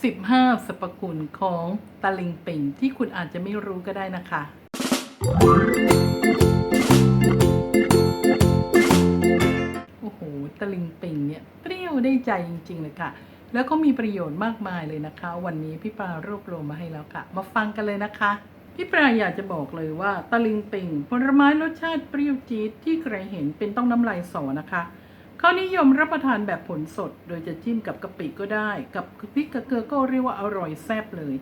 15สรรพคุณของตะลิงปิงที่คุณอาจจะไม่รู้ก็ได้นะคะ โอ้โหตะลิงปิงเนี่ยเปรี้ยวได้ใจจริง ๆ เลยค่ะ แล้วก็มีประโยชน์มากมายเลยนะคะ วันนี้พี่ปลารวบรวมมาให้แล้วค่ะ มาฟังกันเลยนะคะ พี่ปลาอยากจะบอกเลยว่าตะลิงปิงผลไม้รสชาติเปรี้ยวจี๊ดที่ใครเห็นเป็นต้องน้ำลายสอนะคะ เขานิยมรับประทานแบบผลสด โดยจะจิ้มกับกะปิก็ได้ กับพริกกระเกลือก็เรียกว่าอร่อยแซ่บเลย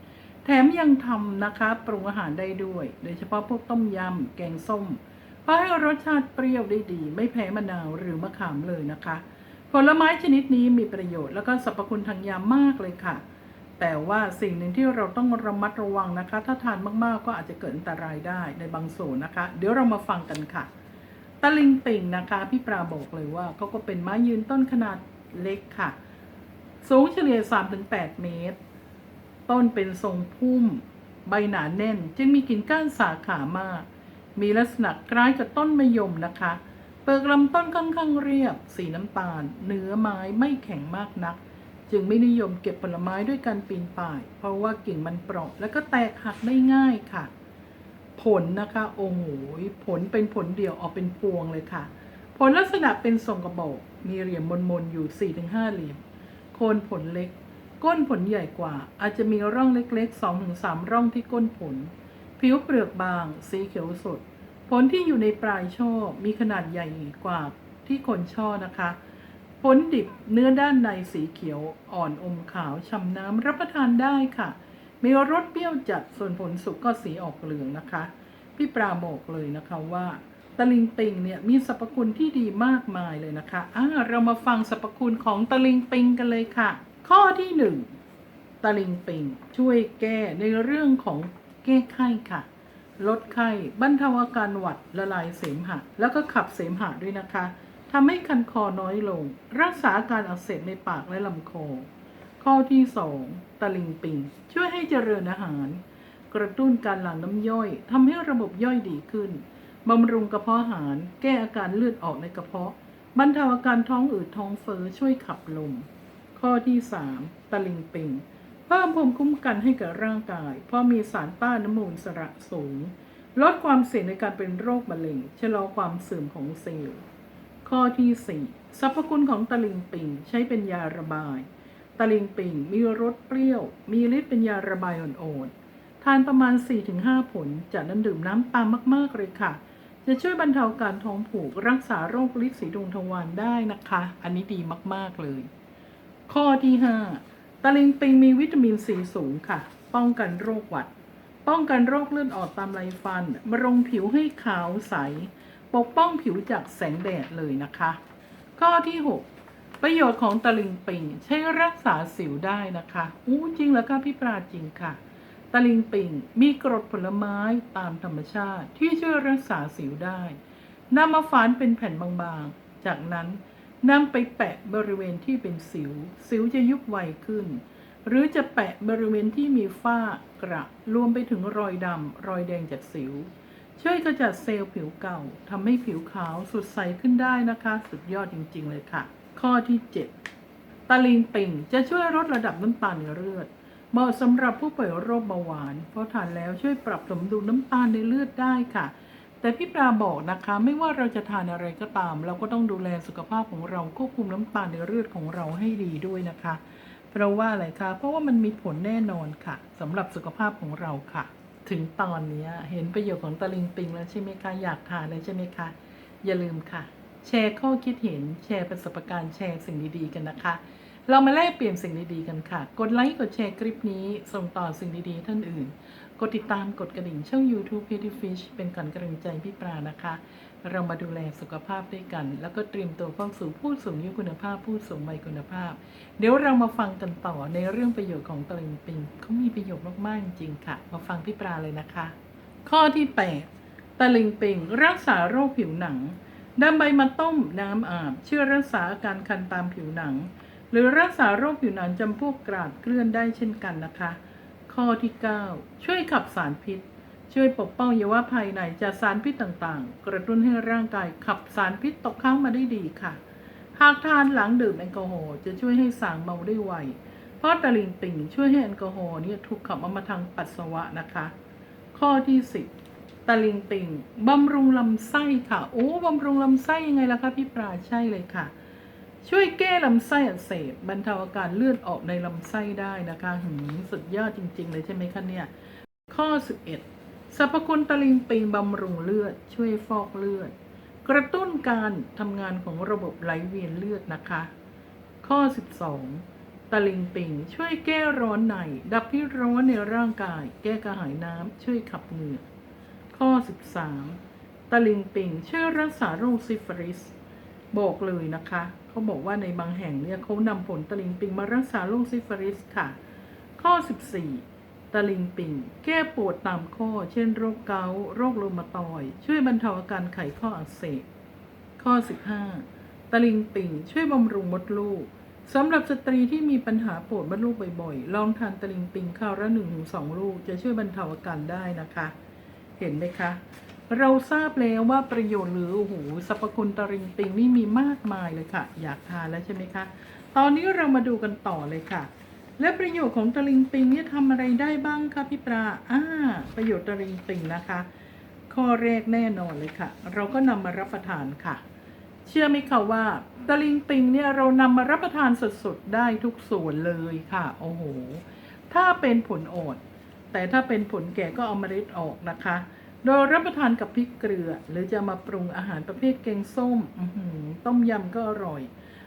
แถมยังทำนะคะปรุงอาหารได้ด้วย โดยเฉพาะพวกต้มยำแกงส้มเพราะให้รสชาติเปรี้ยวได้ดี ไม่แพ้มะนาวหรือมะขามเลยนะคะ ผลไม้ชนิดนี้มีประโยชน์แล้วก็สรรพคุณทางยามากเลยค่ะ แต่ว่าสิ่งหนึ่งที่เราต้องระมัดระวังนะคะ ถ้าทานมากๆก็อาจจะเกิดอันตรายได้ในบางส่วนนะคะ เดี๋ยวเรามาฟังกันค่ะ ตะลิงปิ่งนะคะ พี่ปราบอกเลยว่าเขาก็เป็นไม้ยืนต้นขนาดเล็กค่ะ สูงเฉลี่ย 3-8 เมตร ต้นเป็นทรงพุ่มใบหนาแน่น จึงมีกิ่งก้านสาขามาก มีลักษณะคล้ายกับต้นมะยมนะคะ เปลือกลำต้นค่อนข้างเรียบ สีน้ำตาล เนื้อไม้ไม่แข็งมากนัก จึงไม่นิยมเก็บผลไม้ด้วยการปีนป่าย เพราะว่ากิ่งมันเปราะและก็แตกหักได้ง่ายค่ะ ผลนะคะโอ้โหผลเป็นผลเดี่ยวออกเป็นพวงเลยค่ะ ผลลักษณะเป็นทรงกระบอก มีเหลี่ยมมนๆอยู่ 4-5 เหลี่ยม โคนผลเล็ก ก้นผลใหญ่กว่า อาจจะมีร่องเล็กๆ 2-3 ร่องที่ก้นผล ผิวเปลือกบาง สีเขียวสด ผลที่อยู่ในปลายช่อมีขนาดใหญ่กว่าที่คนช่อนะคะ ผลดิบเนื้อด้านในสีเขียวอ่อนอมขาวฉ่ำน้ำรับประทานได้ค่ะ มีรสเปรี้ยวจัดส่วนผลสุกก็สีออกเหลืองนะคะ พี่ปราบอกเลยนะคะว่าตะลิงปิงเนี่ยมีสรรพคุณที่ดีมากมายเลยนะคะอ่าเรามาฟังสรรพคุณของตะลิงปิงกันเลยค่ะ ข้อที่หนึ่งตะลิงปิงช่วยแก้ในเรื่องของแก้ไข้ค่ะ ลดไข้บรรเทาอาการหวัดละลายเสมหะ แล้วก็ขับเสมหะด้วยนะคะทำให้คันคอน้อยลง รักษาการอักเสบในปากและลำคอ ข้อที่สองตะลิงปิง ช่วยให้เจริญอาหาร กระตุ้นการหลั่งน้ำย่อยทำให้ระบบย่อยดีขึ้นบำรุงกระเพาะอาหาร แก้อาการเลือดออกในกระเพาะบรรเทาอาการท้องอืดท้องเฟ้อช่วยขับลม ข้อที่สามตะลิงปิง เพิ่มภูมิคุ้มกันให้กับร่างกาย เพราะมีสารต้านน้ำมูลสระสูง ลดความเสี่ยงในการเป็นโรคมะเร็งชะลอความเสื่อมของเซลล์ข้อที่ 4 สรรพคุณของตะลิงปิงใช้เป็นยาระบาย ตะลิงปิงมีรสเปรี้ยว มีฤทธิ์เป็นยาระบายอ่อนๆ ทานประมาณ 4-5 ผล จากนั้นดื่มน้ำตามมากๆเลยค่ะ จะช่วยบรรเทาการท้องผูกรักษาโรคลิดสีดวงทวารได้นะคะ อันนี้ดีมากๆเลย ข้อที่ 5 ตะลิงปิงมีวิตามินซีสูงค่ะ ป้องกันโรคหวัด ป้องกันโรคเลือดออกตามไรฟันบำรุงผิวให้ขาวใส ปกป้องผิวจากแสงแดดเลยนะคะ ข้อที่ 6 ประโยชน์ของตะลิงปิงใช้รักษาสิวได้นะคะอู้จริงแล้วค่ะพี่ปราจริงค่ะ ตะลิงปิงมีกรดผลไม้ตามธรรมชาติที่ช่วยรักษาสิวได้นำมาฝานเป็นแผ่นบางๆ จากนั้นนำไปแปะบริเวณที่เป็นสิว สิวจะยุบไวขึ้น หรือจะแปะบริเวณที่มีฝ้ากระรวมไปถึงรอยดำรอยแดงจากสิว ช่วยกระจัดเซลล์ผิวเก่าทำให้ผิวขาวสดใสขึ้นได้นะคะ สุดยอดจริง ๆ เลยค่ะ ข้อที่ 7 ตะลิงปิงจะช่วยลดระดับน้ำตาลในเลือด เหมาะสำหรับผู้ป่วยโรคเบาหวาน เพราะทานแล้วช่วยปรับสมดุลน้ำตาลในเลือดได้ค่ะ แต่พี่ปลาบอกนะคะ ไม่ว่าเราจะทานอะไรก็ตาม เราก็ต้องดูแลสุขภาพของเราควบคุมน้ำตาลในเลือดของเราให้ดีด้วยนะคะ เพราะว่าอะไรคะ เพราะว่ามันมีผลแน่นอนค่ะสำหรับสุขภาพของเราค่ะ ถึงตอนนี้เห็นประโยชน์ของตะลิงปิงแล้วใช่ไหมคะอยากทานเลยใช่ไหมคะอย่าลืมค่ะ แชร์ข้อคิดเห็น แชร์ประสบการณ์แชร์สิ่งดีๆกันนะคะ เรามาแลกเปลี่ยนสิ่งดีๆกันค่ะ กดไลค์กดแชร์คลิปนี้ ส่งต่อสิ่งดีๆท่านอื่น กดติดตามกดกระดิ่งช่อง YouTube p e t y Fish เป็นก่อนกำลังใจพี่ปลานะคะ เรามาดูแลสุขภาพด้วยกัน แล้วก็เตรียมตัวเข้าสู่ผู้สูงอายุคุณภาพ ผู้สูงวัยคุณภาพ เดี๋ยวเรามาฟังกันต่อในเรื่องประโยชน์ของตะลิงปิงเขามีประโยชน์มากๆจริงค่ะ มาฟังพี่ปลาเลยนะคะ ข้อที่ 8ตะลิงปิงรักษาโรคผิวหนัง นำใบมาต้มน้ำอาบช่วยรักษาอาการคันตามผิวหนัง หรือรักษาโรคผิวหนังจำพวกกราดเกลื่อนได้เช่นกันนะคะ ข้อที่ 9 ช่วยขับสารพิษ ช่วยปกป้องอวัยวะภายในจากสารพิษต่างๆ กระตุ้นให้ร่างกายขับสารพิษตกค้างมาได้ดีค่ะ หากทานหลังดื่มแอลกอฮอล์จะช่วยให้สางเมาได้ไวเพราะตะลิงปิ่งช่วยให้แอลกอฮอล์เนี่ยถูกขับออกมาทางปัสสาวะนะคะ ข้อที่ 10 ตะลิงปิงบำรุงลำไส้ค่ะโอ้บำรุงลำไส้ยังไงล่ะคะพี่ปลาใช่เลยค่ะ ช่วยแก้ลำไส้อักเสบบรรเทาอาการเลือดออกในลำไส้ได้นะคะหืมสุดยอดจริง ๆ เลยใช่ไหมคะเนี่ย ข้อ 11สรรพคุณตะลิงปิงบำรุงเลือด ช่วยฟอกเลือด กระตุ้นการทำงานของระบบไหลเวียนเลือดนะคะ ข้อ 12ตะลิงปิงช่วยแก้ร้อนใน ดับพิษร้อนในร่างกาย แก้กระหายน้ำช่วยขับเหงื่อ ข้อ 13 ตะลิงปิงช่วยรักษาโรคซิฟิลิส บอกเลยนะคะ เขาบอกว่าในบางแห่งเนี่ยเขานำผลตะลิงปิงมารักษาโรคซิฟิลิสค่ะ ข้อ 14 ตะลิงปิง แก้ปวดตามข้อ เช่นโรคเกาต์โรครูมาตอย ช่วยบรรเทาอาการไขข้ออักเสบ ข้อ 15 ตะลิงปิง ช่วยบำรุงมดลูกสำหรับสตรีที่มีปัญหาปวดมดลูกบ่อยๆ ลองทานตะลิงปิงคราวละหนึ่งถึงสองลูกจะช่วยบรรเทาอาการได้นะคะ เห็นไหมคะ เราทราบแล้วว่าประโยชน์หรือโอ้โหสรรพคุณตะลิงปิงนี่มีมากมายเลยค่ะ อยากทานแล้วใช่ไหมคะ ตอนนี้เรามาดูกันต่อเลยค่ะ และประโยชน์ของตะลิงปิงเนี่ยทำอะไรได้บ้างคะพี่ปลาอ่าประโยชน์ตะลิงปิงนะคะ ข้อแรกแน่นอนเลยค่ะ เราก็นำมารับประทานค่ะ เชื่อไหมคะว่าตลิงปิงเนี่ยเรานำมารับประทานสดๆได้ทุกส่วนเลยค่ะ โอ้โห ถ้าเป็นผลอ่อน แต่ถ้าเป็นผลแก่ก็เอาเมล็ดออกนะคะ โดยรับประทานกับพริกเกลือ หรือจะมาปรุงอาหารประเภทแกงส้มต้มยำก็อร่อย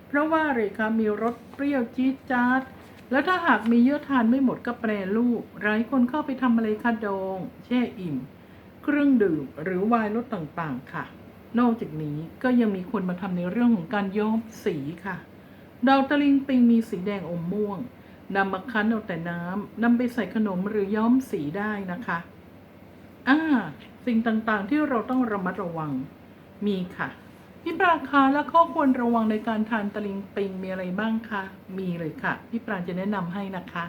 เพราะว่าเลยคะมีรสเปรี้ยวจี๊ดจ๊าดแล้วถ้าหากมีเยอะทานไม่หมดก็แปรรูปหลายคนเข้าไปทำอะไรคะดอง แช่อิ่ม เครื่องดื่มหรือวน์รสต่างๆค่ะ นอกจากนี้ก็ยังมีคนมาทำในเรื่องของการย้อมสีค่ะดาวตะลิงปิงมีสีแดงอมม่วง นำมาคั้นเอาแต่น้ำนำไปใส่ขนมหรือย้อมสีได้นะคะอ่าสิ่งต่างๆที่เราต้องระมัดระวังมีค่ะพี่ปราคาและข้อควรระวังในการทานตะลิงปิงมีอะไรบ้างคะมีเลยค่ะพี่ปราจะแนะนำให้นะคะ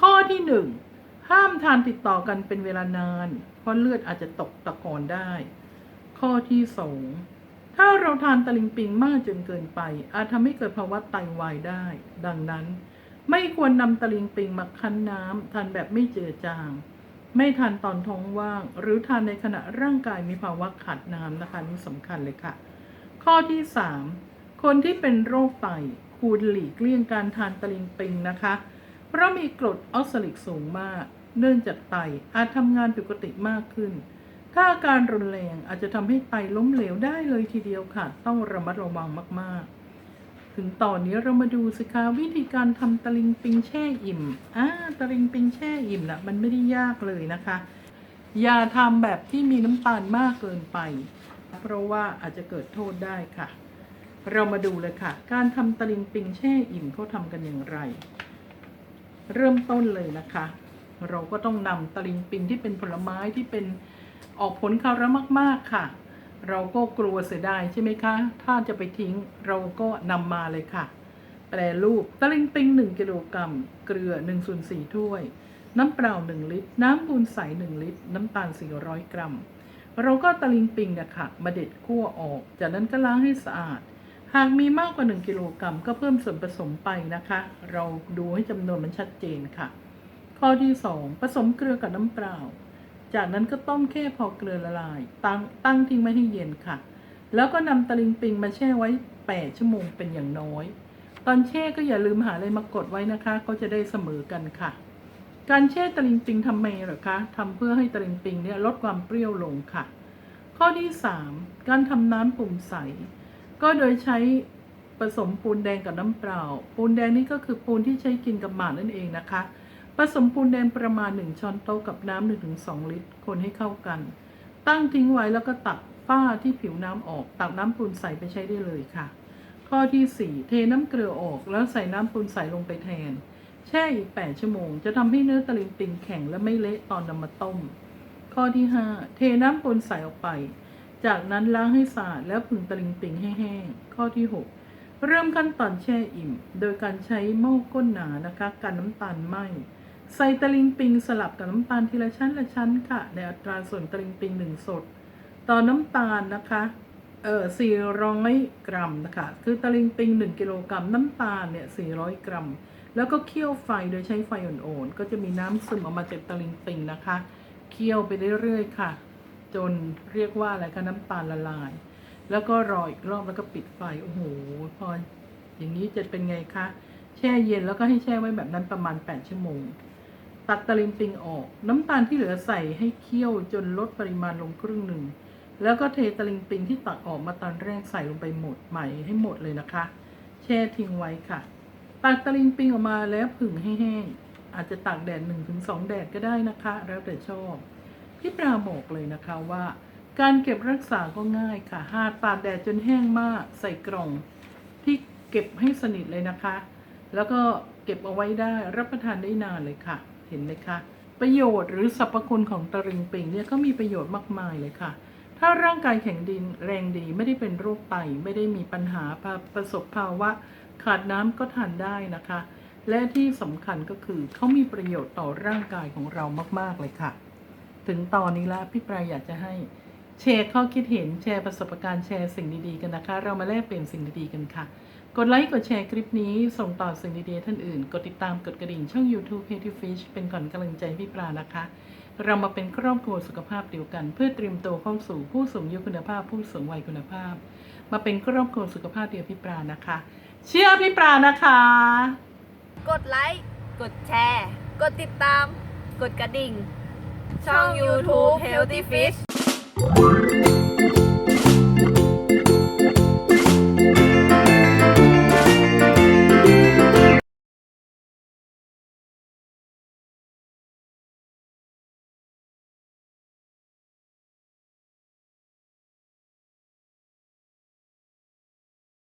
ข้อที่หนึ่งห้ามทานติดต่อกันเป็นเวลานาน เพราะเลือดอาจจะตกตะกอนได้ ข้อที่สองถ้าเราทานตะลิงปิงมากจนเกินไป อาจทำให้เกิดภาวะไตวายได้ ดังนั้น ไม่ควรนำตะลิงปิงมาคั้นน้ำทานแบบไม่เจือจาง ไม่ทานตอนท้องว่าง หรือทานในขณะร่างกายมีภาวะขาดน้ำนะคะนี่สำคัญเลยค่ะ ข้อที่ 3 คนที่เป็นโรคไตควรหลีกเลี่ยงการทานตะลิงปิงนะคะ เพราะมีกรดออกซาลิกสูงมาก เนื่องจากไตอาจทำงานผิดปกติมากขึ้น ถ้าอาการรุนแรงอาจจะทำให้ไตล้มเหลวได้เลยทีเดียวค่ะ ต้องระมัดระวังมากๆ ถึงตอนนี้เรามาดูสิคะวิธีการทำตะลิงปิงแช่อิ่มอ่าตะลิงปิงแช่อิ่มนะมันไม่ได้ยากเลยนะคะ อย่าทำแบบที่มีน้ำตาลมากเกินไป เพราะว่าอาจจะเกิดโทษได้ค่ะ เรามาดูเลยค่ะ การทำตะลิงปิงแช่อิ่มเขาทำกันอย่างไร เริ่มต้นเลยนะคะ เราก็ต้องนำตะลิงปิงที่เป็นผลไม้ที่เป็นออกผลคาระมาก ๆค่ะ เราก็กลัวเสียดายใช่ไหมคะ ถ้าจะไปทิ้งเราก็นำมาเลยค่ะ แปรรูปตะลิงปิง 1 กิโลกรัม เกลือ1ส่วน4ถ้วย น้ำเปล่า 1 ลิตร น้ำปูนใส 1 ลิตร น้ำตาล 400 กรัม เราก็ตะลิงปิงนะคะมาเด็ดคั่วออก จากนั้นก็ล้างให้สะอาด หากมีมากกว่า 1 กิโลกรัมก็เพิ่มส่วนผสมไปนะคะ เราดูให้จำนวนมันชัดเจนค่ะ ข้อที่ 2 ผสมเกลือกับน้ำเปล่า จากนั้นก็ต้มแค่พอเกลือละลาย ตั้งตั้งทิ้งไว้ให้เย็นค่ะ แล้วก็นำตะลิงปิงมาแช่ไว้ 8 ชั่วโมงเป็นอย่างน้อย ตอนแช่ก็อย่าลืมหาอะไรมากดไว้นะคะ ก็จะได้เสมอกันค่ะ การแช่ตะลิงปิงทำไมหรอคะทำเพื่อให้ตะลิงปิงเนี่ยลดความเปรี้ยวลงค่ะ ข้อที่ 3 การทำน้ำปูนใส ก็โดยใช้ผสมปูนแดงกับน้ำเปล่า ปูนแดงนี่ก็คือปูนที่ใช้กินกับหมานั่นเองนะคะ ผสมปูนแดงประมาณ 1 ช้อนโต๊ะกับน้ำ1-2 ลิตร คนให้เข้ากัน ตั้งทิ้งไว้แล้วก็ตักฝ้าที่ผิวน้ำออก ตักน้ำปูนใสไปใช้ได้เลยค่ะ ข้อที่ 4 เทน้ำเกลือออกแล้วใส่น้ำปูนใสลงไปแทน แช่อีก 8 ชั่วโมง จะทำให้เนื้อตะลิงปิงแข็งและไม่เละตอนนำมาต้ม ข้อที่ 5 เทน้ำปูนใสออกไป จากนั้นล้างให้สะอาดแล้วผึ่งตะลิงปิงให้แห้ง ข้อที่ 6 เริ่มขั้นตอนแช่อิ่ม โดยการใช้หม้อก้นหนานะคะกันน้ำตาลไหม ใส่ตะลิงปิงสลับกับน้ำตาลทีละชั้นละชั้นค่ะ ในอัตราส่วนตะลิงปิงหนึ่งสด ต่อน้ำตาลนะคะเออ400 กรัมนะคะคือตะลิงปิง 1 กิโลกรัมน้ำตาลเนี่ย400 กรัม แล้วก็เคี่ยวไฟโดยใช้ไฟอ่อนๆก็จะมีน้ำซึมออกมาจากตะลิงปิงนะคะเคี่ยวไปเรื่อยๆค่ะ จนเรียกว่าอะไรคะน้ำตาลละลาย แล้วก็รออีกรอบแล้วก็ปิดไฟโอ้โหพออย่างนี้จะเป็นไงคะแช่เย็นแล้วก็ให้แช่ไว้แบบนั้นประมาณ 8 ชั่วโมง ตักตะลิงปิงออก น้ำตาลที่เหลือใส่ให้เคี่ยวจนลดปริมาณลงครึ่งหนึ่ง แล้วก็เทตะลิงปิงที่ตักออกมาตอนแรกใส่ลงไปหมดใหม่ให้หมดเลยนะคะ แช่ทิ้งไว้ค่ะ ตักตะลิงปิงออกมาแล้วผึ่งให้แห้ง อาจจะตากแดดหนึ่งถึงสองแดดก็ได้นะคะ แล้วแต่ชอบ พี่ปราบอกเลยนะคะว่า การเก็บรักษาก็ง่ายค่ะหาตากแดดจนแห้งมากใส่กล่องที่เก็บให้สนิทเลยนะคะ แล้วก็เก็บเอาไว้ได้รับประทานได้นานเลยค่ะ เห็นไหมคะ ประโยชน์หรือสรรพคุณของตะลิงปิงเนี่ยก็มีประโยชน์มากมายเลยค่ะ ถ้าร่างกายแข็งดินแรงดีไม่ได้เป็นโรคไตไม่ได้มีปัญหาประสบภาวะขาดน้ำก็ทานได้นะคะ และที่สำคัญก็คือเขามีประโยชน์ต่อร่างกายของเรามาก ๆ เลยค่ะ ถึงตอนนี้ล้วพี่ปรายอยากจะให้แชร์ข้อคิดเห็นแชร์ประสบการณ์แชร์สิ่งดีๆกันนะคะ เรามาแลกเปลี่ยนสิ่งดีๆกันค่ะ กดไลค์ กดแชร์คลิปนี้ ส่งต่อสิ่งดีๆท่านอื่น กดติดตามกดกระดิ่งช่อง YouTube p a t y Fish เป็นก่อนกำลังใจพี่ปลานะคะ เรามาเป็นครอบครัวสุขภาพเดียวกัน เพื่อเตรียมตัวเข้าสู่ผู้สูงอายุคุณภาพ ผู้สูงวัยคุณภาพ มาเป็นครอบครัวสุขภาพเดียวพี่ปลานะคะ เชื่อพี่ปลานะคะ กดไลค์ กดแชร์ กดติดตาม กดกระดิ่ง ช่อง YouTube Healthy Fish